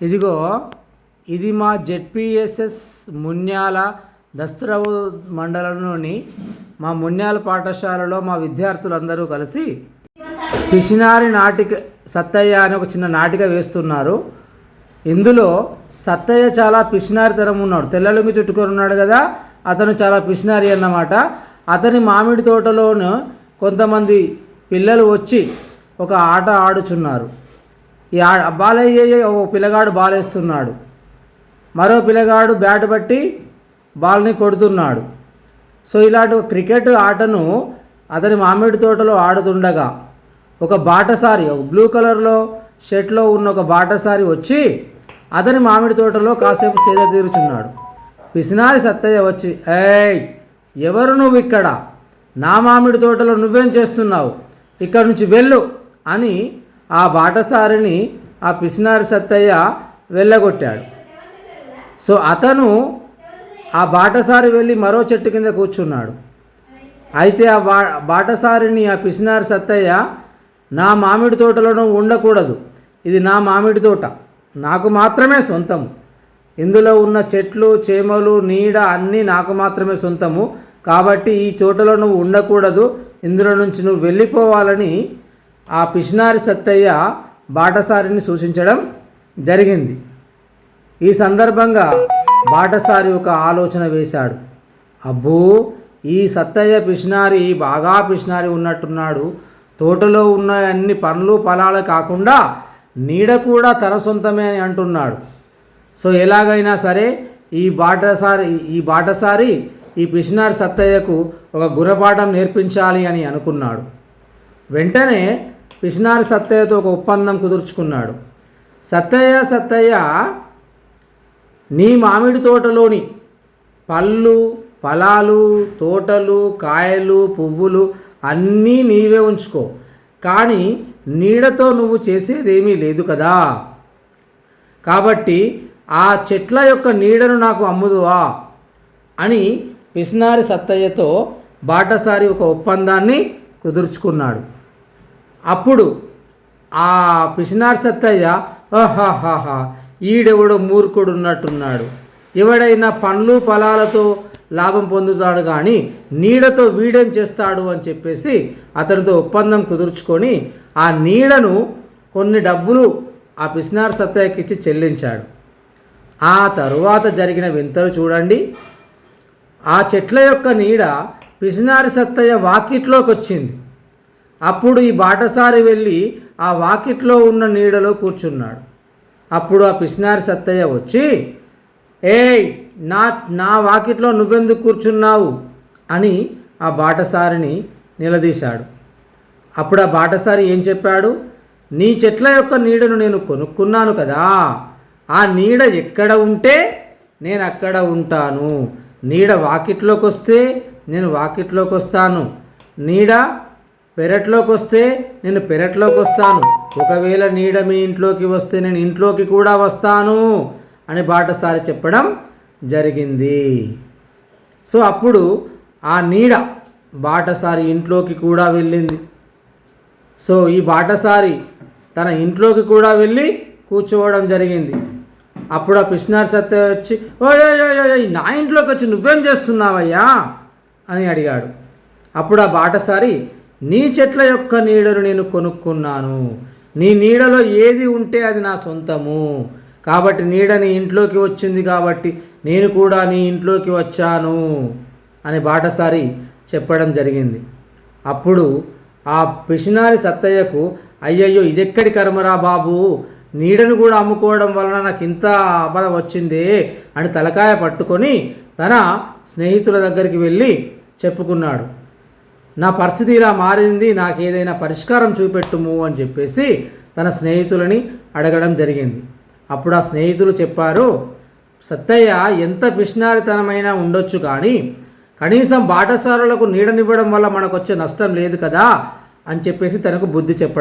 ఇదిగో ఇది మా జెడ్పిఎస్ఎస్ మున్యాల దస్తరావు మండలంలోని మా మున్యాల పాఠశాలలో మా విద్యార్థులందరూ కలిసి పిషినారి నాటిక సత్తయ్య అని ఒక చిన్న నాటిక వేస్తున్నారు. ఇందులో సత్తయ్య చాలా పిసినారితనం ఉన్నాడు. తెల్లలుంగి చుట్టుకొని ఉన్నాడు కదా అతను చాలా పిషినారి అన్నమాట. అతని మామిడి తోటలోను కొంతమంది పిల్లలు వచ్చి ఒక ఆట ఆడుచున్నారు. ఈ ఆ బాలయ్య పిల్లగాడు బాలేస్తున్నాడు. మరో పిల్లగాడు బ్యాట్ బట్టి బాల్ని కొడుతున్నాడు. సో ఇలాంటి క్రికెట్ ఆటను అతని మామిడి తోటలో ఆడుతుండగా ఒక బాటసారి ఒక బ్లూ కలర్లో షర్ట్లో ఉన్న ఒక బాటసారి వచ్చి అతని మామిడి తోటలో కాసేపు సేద తీరుచున్నాడు. పిసినారి సత్తయ్య వచ్చి ఏయ్ ఎవరు నువ్వు ఇక్కడ? నా మామిడి తోటలో నువ్వేం చేస్తున్నావు? ఇక్కడ నుంచి వెళ్ళు అని ఆ బాటసారిని ఆ పిసినారి సత్తయ్య వెళ్ళగొట్టాడు. సో అతను ఆ బాటసారి వెళ్ళి మరో చెట్టు కింద కూర్చున్నాడు. అయితే ఆ బా బాటసారిని ఆ పిసినారి సత్తయ్య నా మామిడి తోటలోనూ ఉండకూడదు. ఇది నా మామిడి తోట. నాకు మాత్రమే సొంతము. ఇందులో ఉన్న చెట్లు చేమలు నీడ అన్నీ నాకు మాత్రమే సొంతము. కాబట్టి ఈ తోటలో నువ్వు ఉండకూడదు. ఇందులో నుంచి నువ్వు వెళ్ళిపోవాలని ఆ పిసినారి సత్తయ్య బాటసారిని సూచించడం జరిగింది. ఈ సందర్భంగా బాటసారి ఒక ఆలోచన వేశాడు. అబ్బో ఈ సత్తయ్య పిషనారి బాగా పిషనారి ఉన్నట్టున్నాడు. తోటలో ఉన్న అన్ని పనులు ఫలాలు కాకుండా నీడ కూడా తన సొంతమే అని అంటున్నాడు. సో ఎలాగైనా సరే ఈ బాటసారి ఈ బాటసారి ఈ పిషనారి సత్తయ్యకు ఒక గురపాఠం నేర్పించాలి అని అనుకున్నాడు. వెంటనే పిషనారి సత్తయ్యతో ఒక ఒప్పందం కుదుర్చుకున్నాడు. సత్తయ్య సత్తయ్య నీ మామిడి తోటలోని పళ్ళు ఫలాలు తోటలు కాయలు పువ్వులు అన్నీ నీవే ఉంచుకో. కానీ నీడతో నువ్వు చేసేదేమీ లేదు కదా. కాబట్టి ఆ చెట్ల యొక్క నీడను నాకు అమ్ముదువా అని పిసినారి సత్తయ్యతో బాటసారి ఒక ఒప్పందాన్ని కుదుర్చుకున్నాడు. అప్పుడు ఆ పిసినారి సత్తయ్య ఆహాహాహా ఈడెవడో మూర్ఖుడు ఉన్నట్టున్నాడు ఎవడైనా పండ్లు ఫలాలతో లాభం పొందుతాడు కానీ నీడతో వీడేం చేస్తాడు? అని చెప్పేసి అతనితో ఒప్పందం కుదుర్చుకొని ఆ నీడను కొన్ని డబ్బులు ఆ పిసినార్ సత్తయ్యకి ఇచ్చి చెల్లించాడు. ఆ తరువాత జరిగిన వింతలు చూడండి. ఆ చెట్ల యొక్క నీడ పిసినారి సత్తయ్య వాకిట్లోకి వచ్చింది అప్పుడు ఈ బాటసారి వెళ్ళి ఆ వాకిట్లో ఉన్న నీడలో కూర్చున్నాడు. అప్పుడు ఆ పిసినారి సత్తయ్య వచ్చి ఏయ్ నా నా వాకిట్లో నువ్వెందుకు కూర్చున్నావు? అని ఆ బాటసారిని నిలదీశాడు. అప్పుడు ఆ బాటసారి ఏం చెప్పాడు? నీ చెట్ల యొక్క నీడను నేను కొనుక్కున్నాను కదా. ఆ నీడ ఎక్కడ ఉంటే నేను అక్కడ ఉంటాను. నీడ వాకిట్లోకి వస్తే నేను వాకిట్లోకి వస్తాను నీడ పెరట్లోకి వస్తే నేను పెరట్లోకి వస్తాను ఒకవేళ నీడ మీ ఇంట్లోకి వస్తే నేను ఇంట్లోకి కూడా వస్తాను అని బాటసారి చెప్పడం జరిగింది. సో అప్పుడు ఆ నీడ బాటసారి ఇంట్లోకి కూడా వెళ్ళింది. సో ఈ బాటసారి తన ఇంట్లోకి కూడా వెళ్ళి కూర్చోవడం జరిగింది. అప్పుడు ఆ పిష్నార్ సత్య వచ్చి ఓయ్ నా ఇంట్లోకి వచ్చి నువ్వేం చేస్తున్నావయ్యా? అని అడిగాడు. అప్పుడు ఆ బాటసారి నీ చెట్ల యొక్క నీడను నేను కొనుక్కున్నాను. నీ నీడలో ఏది ఉంటే అది నా సొంతము. కాబట్టి నీడ నీ ఇంట్లోకి వచ్చింది కాబట్టి నేను కూడా నీ ఇంట్లోకి వచ్చాను అని బాటసారి చెప్పడం జరిగింది. అప్పుడు ఆ పిషనారి సత్తయ్యకు అయ్యయ్యో ఇదెక్కడి కర్మరా బాబు? నీడను కూడా అమ్ముకోవడం వలన నాకు ఇంత ఆపద వచ్చింది అని తలకాయ పట్టుకొని తన స్నేహితుల దగ్గరికి వెళ్ళి చెప్పుకున్నాడు. నా పరిస్థితి ఇలా మారింది నాకు ఏదైనా పరిష్కారం చూపెట్టుము అని చెప్పేసి తన స్నేహితులని అడగడం జరిగింది. అప్పుడు ఆ స్నేహితులు చెప్పారు సత్తయ్య ఎంత పిష్నారితనమైనా ఉండొచ్చు కానీ కనీసం బాటసారులకు నీడనివ్వడం వల్ల మనకు వచ్చే నష్టం లేదు కదా అని చెప్పేసి తనకు బుద్ధి చెప్పడం